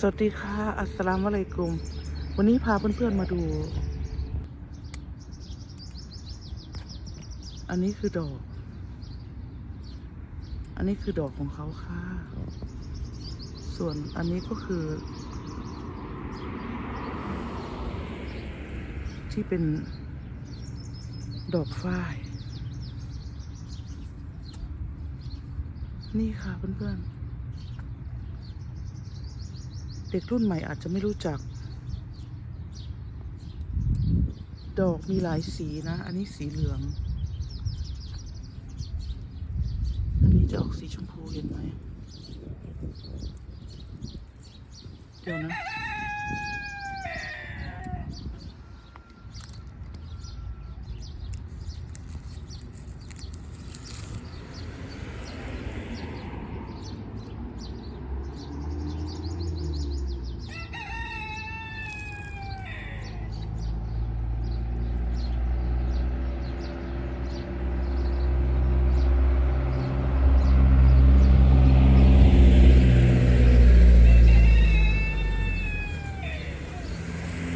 สวัสดีค่ะ อัสสลามุอะลัยกุม วันนี้พาเพื่อนๆมาดู อันนี้คือดอก อันนี้คือดอกของเขาค่ะ ส่วนอันนี้ก็คือ ที่เป็นดอกฝ้าย นี่ค่ะเพื่อนๆ เด็กรุ่นใหม่อาจจะไม่รู้จัก ดอกมีหลายสีนะ อันนี้สีเหลือง อันนี้จะออกสีชมพูเห็นไหม เดี๋ยวนะ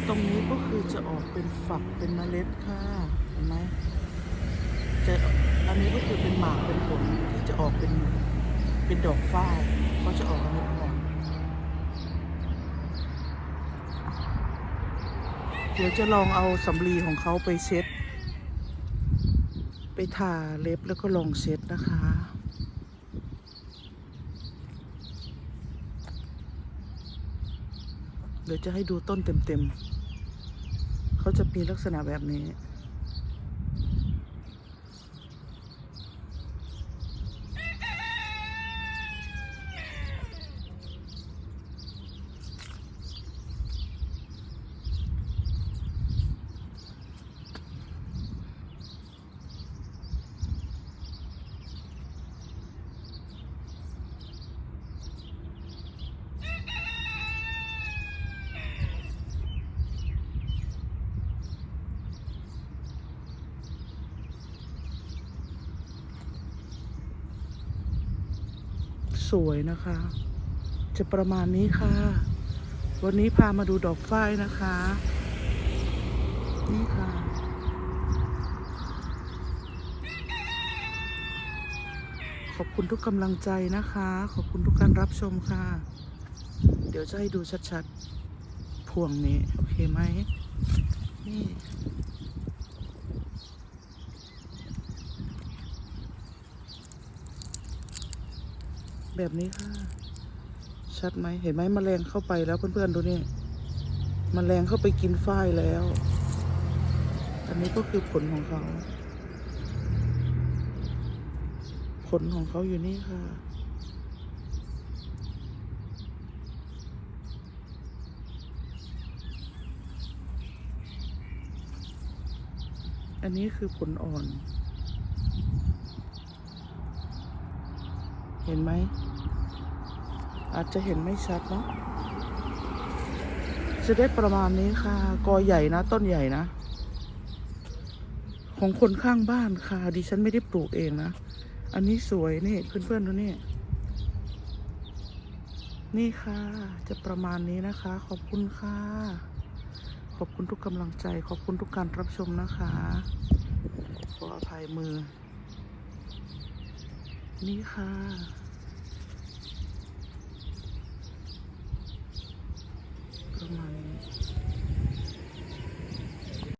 ต รงนี้ก็คือจะออกเป็นฝักเป็นเมล็ดค่ะเห็นไหมจะอันนี้ก็คือเป็นหมากเป็นผลที่จะออกเป็นเป็นดอกฝ้ายก็จะออกอันนี้ก่อนเดี๋ยวจะลองเอาสำลีของเขาไปเช็ด ไปทาเล็บแล้วก็ลองเช็ดนะคะเดี๋ยวจะให้ดูต้นเต็มๆ จะมีลักษณะแบบนี้ สวยนะคะ จะประมาณนี้ค่ะ วันนี้พามาดูดอกฝ้ายนะคะ นี่ค่ะ ขอบคุณทุกกำลังใจนะคะ ขอบคุณทุกการรับชมค่ะ เดี๋ยวจะให้ดูชัดๆ พวงนี้ โอเคไหมนี่ แบบนี้ค่ะ ชัดไหมเห็นไหมมแมลงเข้าไปแล้วเพื่อนๆดูนี่มแมลงเข้าไปกินฝ้ายแล้ว อันนี้ก็คือผลของเขา ผลของเขาอยู่นี่ค่ะอันนี้คือผลอ่อน เห็นไหม อาจจะเห็นไม่ชัดเนาะจะได้ประมาณนี้ค่ะ กอใหญ่นะ ต้นใหญ่นะ ของคนข้างบ้านค่ะ ดิฉันไม่ได้ปลูกเองนะ อันนี้สวยนี่เพื่อนๆดูนี่ นี่ค่ะ จะประมาณนี้นะคะ ขอบคุณค่ะ ขอบคุณทุกกำลังใจ ขอบคุณทุกการรับชมนะคะ ขออภัยมือ นี่ค่ะ